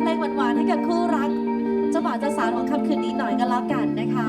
เพลงหวานๆให้กับคู่รักเจ้าบ่าวเจ้าสาวของค่ำคืนนี้หน่อยก็แล้วกันนะคะ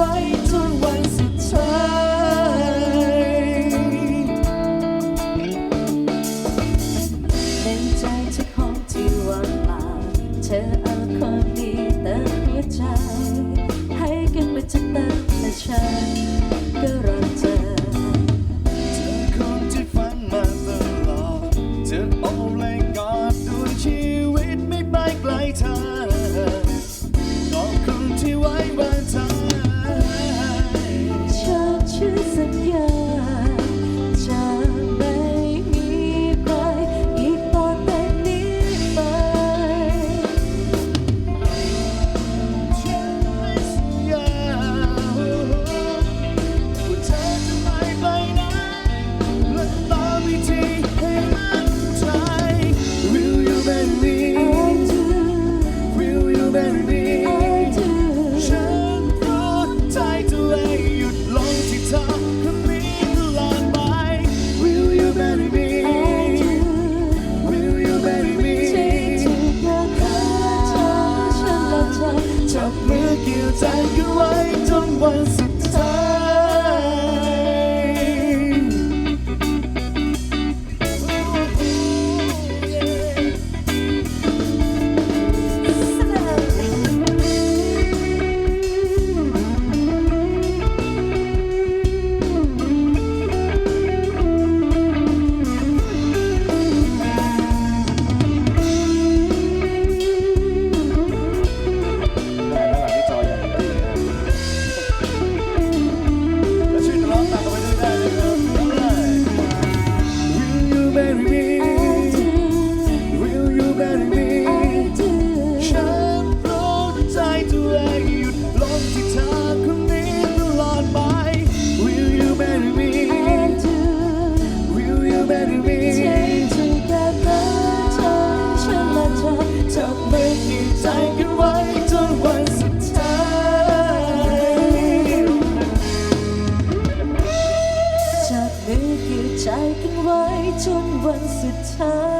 ไรเท่าไรนใจที่ของที่ว่งเาเธอเอาความดีเติหัวใจ ให้กันไปจนตาและฉั จับมือเกี่ยวใจกันไว้จนวันสุด สุดท้าย